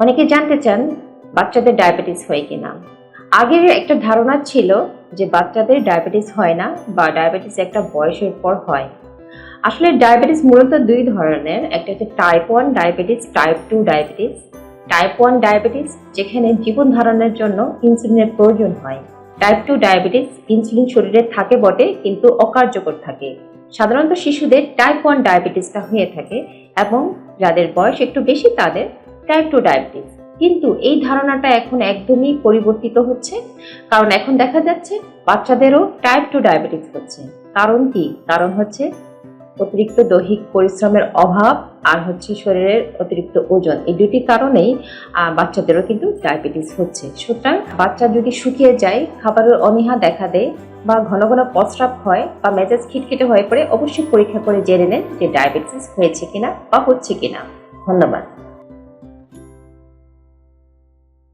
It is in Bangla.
অনেকে জানতে চান বাচ্চাদের ডায়াবেটিস হয় কিনা। আগের একটা ধারণা ছিল যে বাচ্চাদের ডায়াবেটিস হয় না বা ডায়াবেটিস একটা বয়সের পর হয়। আসলে ডায়াবেটিস মূলত দুই ধরনের, একটা হচ্ছে type one diabetes type two diabetes type one diabetes যেখানে জীবন ধারণের জন্য ইনসুলিনের প্রয়োজন হয়। টাইপ টু ডায়াবেটিস ইনসুলিন শরীরে থাকে বটে, কিন্তু অকার্যকর থাকে। সাধারণত শিশুদের টাইপ ওয়ান ডায়াবেটিসটা হয়ে থাকে এবং যাদের বয়স একটু বেশি তাদের টাইপ টু ডায়াবেটিস কিন্তু এই ধারণাটা এখন একদমই পরিবর্তিত হচ্ছে। কারণ এখন দেখা যাচ্ছে বাচ্চাদেরও টাইপ টু ডায়াবেটিস হচ্ছে। কারণ কি? কারণ হচ্ছে অতিরিক্ত দৈহিক পরিশ্রমের অভাব আর হচ্ছে শরীরের অতিরিক্ত ওজন। এই দুটি কারণেই বাচ্চাদেরও কিন্তু ডায়াবেটিস হচ্ছে। সুতরাং বাচ্চা যদি শুকিয়ে যায়, খাবারের অনীহা দেখা দেয় বা ঘন ঘন প্রস্রাব হয় বা মেজাজ খিটখিটে হয়ে পড়ে, অবশ্যই পরীক্ষা করে জেনে নেন যে ডায়াবেটিস হয়েছে কিনা বা হচ্ছে কিনা। ধন্যবাদ।